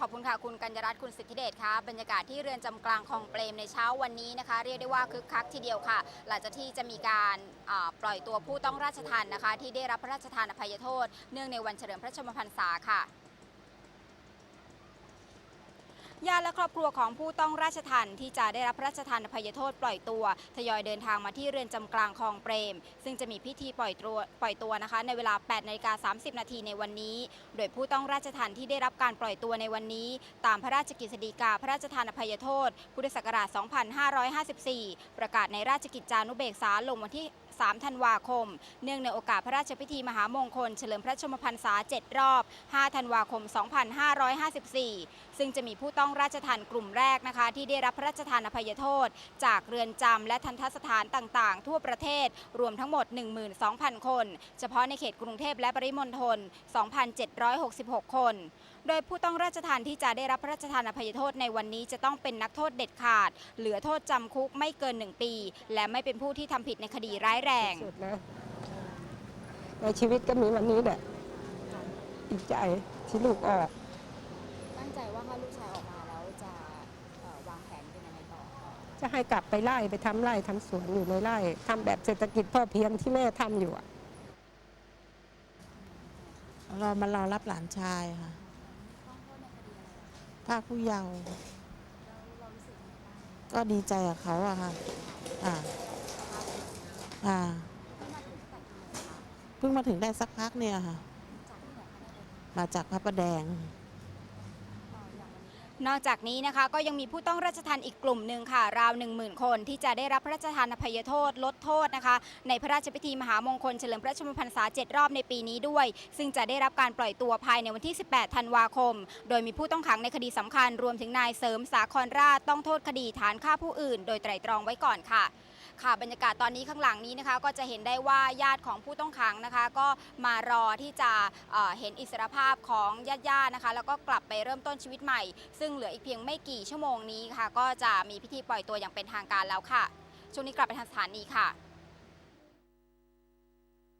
ขอบคุณค่ะ คุณกัญญรัตน์คุณสิทธิเดชค่ะบรรยากาศที่เรือนจำกลางคลองเปรมในเช้าวันนี้นะคะ เรียกได้ว่าคึกคักทีเดียวค่ะ หลังจากที่จะมีการปล่อยตัวผู้ต้องราชทันนะคะ ที่ได้รับพระราชทานอภัยโทษ เนื่องในวันเฉลิมพระชนมพรรษาค่ะ ญาติและครอบครัวของผู้ต้องราชทันที่จะได้รับพระราชทานอภัยโทษปล่อยตัว ทยอยเดินทางมาที่เรือนจำกลางคลองเปรม ซึ่งจะมีพิธีปล่อยตัวปล่อยตัวนะคะ ในเวลา8นาฬิกา30 นาทีในวันนี้ โดยผู้ต้องราชทันที่ได้รับการปล่อยตัวในวันนี้ ตามพระราชกฤษฎีกาพระราชทานอภัยโทษ พุทธศักราช 2554 ประกาศในราชกิจจานุเบกษาลงวันที่ 3 ธันวาคม เนื่องในโอกาสพระราชพิธีมหามงคล เฉลิมพระชนมพรรษา 7 รอบ 5 ธันวาคม 2554 ซึ่งจะมีผู้ต้องราชทันกลุ่มแรกนะคะ ที่ได้รับพระราชทานอภัยโทษ จากเรือนจำและทันทสถานต่างๆ ทั่วประเทศรวมทั้งหมด 12,000 คน เฉพาะในเขตกรุงเทพและปริมณฑล 2,766 คน โดยผู้ต้องราชทานที่จะได้รับพระราชทานอภัยโทษในวันนี้จะต้องเป็นนักโทษเด็ดขาด เหลือโทษจำคุกไม่เกิน 1 ปี และไม่เป็นผู้ที่ทำผิดในคดีร้ายแรงสุดนะในชีวิตก็มีวันนี้แหละดีใจที่ลูกออก ตั้งใจว่าถ้าลูกชายออกมาแล้วจะวางแผนเป็นยังไงต่อ จะให้กลับไปไล่ไปทำไร่ทำสวนอยู่ในไร่ทำแบบเศรษฐกิจพ่อเพียงที่แม่ทำอยู่อะเรามารอรับหลานชายค่ะ ภาคผู้เยาว์ก็ดีใจกับเขาอะค่ะ อ่า อ่า เพิ่งมาถึงได้สักพักเนี่ยค่ะ มาจากพระประแดง นอกจากนี้นะคะก็ยังมีผู้ต้องราชทันอีกกลุ่มหนึ่งค่ะ ราว 1 0,000 คนที่จะได้รับพระราชทานอภัยโทษลดโทษนะคะ ในพระราชพิธีมหามงคลเฉลิมพระชนมพรรษา 7 รอบในปีนี้ด้วย ซึ่งจะได้รับการปล่อยตัวภายในวันที่ 18 ธันวาคม โดยมีผู้ต้องขังในคดีสำคัญรวมถึงนายเสริมสาครราชต้องโทษคดีฐานฆ่าผู้อื่น โดยไตร่ตรองไว้ก่อนค่ะ ค่ะบรรยากาศตอนนี้ข้างหลังนี้นะคะ ก็จะเห็นได้ว่าญาติของผู้ต้องขังนะคะ ก็มารอที่จะเเห็นอิสรภาพของญาติญาติๆนะคะ แล้วก็กลับไปเริ่มต้นชีวิตใหม่ ซึ่งเหลืออีกเพียงไม่กี่ชั่วโมงนี้ค่ะ ก็จะมีพิธีปล่อยตัวอย่างเป็นทางการแล้วค่ะช่วงนี้กลับไปทางสถานีค่ะ